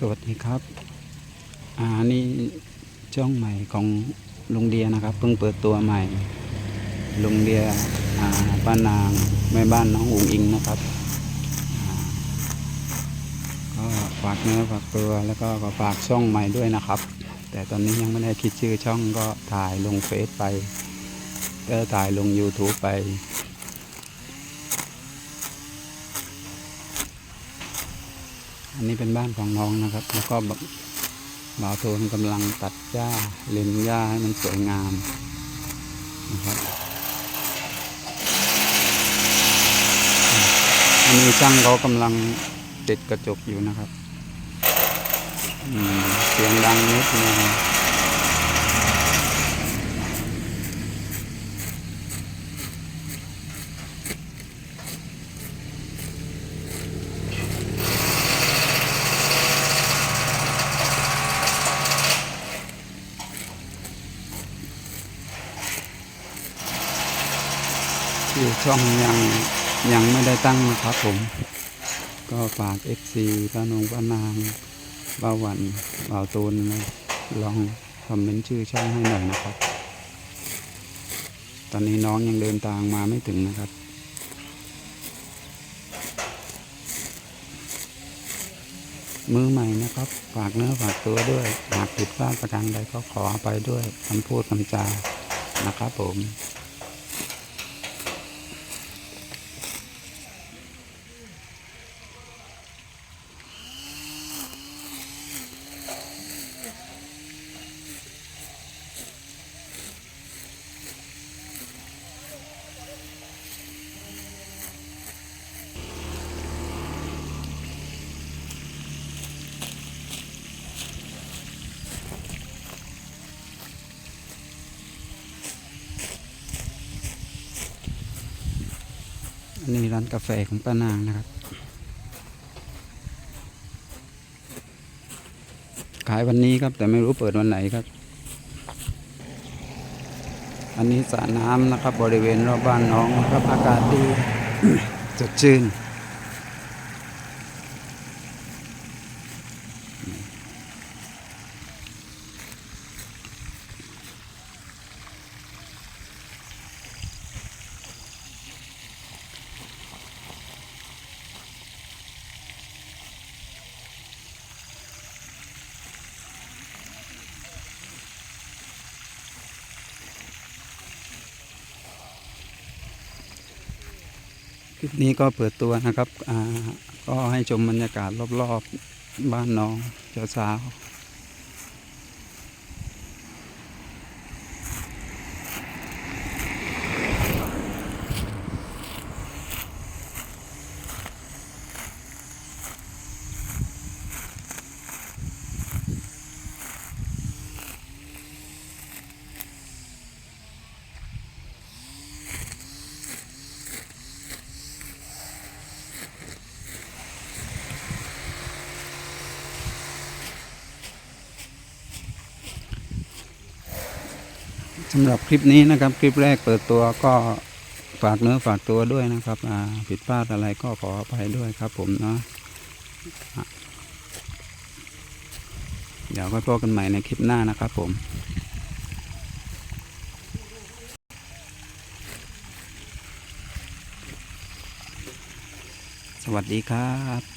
สวัสดีครับ อ่านี่ช่องใหม่ของลุงเดียนะครับ เพิ่งเปิดตัวใหม่ ลุงเดียอ่าป้านางแม่บ้านน้องอุ๋งอิงนะครับก็ฝากเนื้อฝากตัวแล้วก็ก็ฝากช่องใหม่ด้วยนะครับ แต่ตอนนี้ยังไม่ได้คิดชื่อช่องก็ถ่ายลงเฟซไปก็ถ่ายลง YouTube ไป อันนี้เป็นบ้านของน้องนะครับ แล้วก็บ่าวโทนกำลังตัดหญ้าเล็มหญ้าให้มันสวยงามนะครับอันนี้ช่างเขากำลังติดกระจกอยู่นะครับเสียงดังนิดนึง ชื่อช่องยังยังไม่ได้ตั้งนะครับผม ก็ฝาก FC ป้านงป้านางบ้าหวันบ่าวตูนลองคอมเมนต์ชื่อช่องให้หน่อยนะครับ ตอนนี้น้องยังเดินทางมาไม่ถึงนะครับมือใหม่นะครับ ฝากเนื้อฝากตัวด้วยหากผิดพลาดประการใดก็ขออภัยด้วยคำพูดคำจานะครับผม อันนี้ร้านกาแฟของป้านางนะครับ ขายวันนี้ครับแต่ไม่รู้เปิดวันไหนครับ อันนี้สระน้ำนะครับ บริเวณรอบบ้านน้องนะครับอากาศดี สดชื่น ลิปนี้ก็เปิดตัวนะครับก็ให้ชมบรรยากาศรอบๆบ้านน้องเจ้าสาว สำหรับคลิปนี้นะครับ คลิปแรกเปิดตัวก็ฝากเนื้อฝากตัวด้วยนะครับผิดพลาดอะไรก็ขออภัยด้วยครับ ผมเนาะอะเดี๋ยวก็พบกันใหม่ในคลิปหน้านะครับผมสวัสดีครับ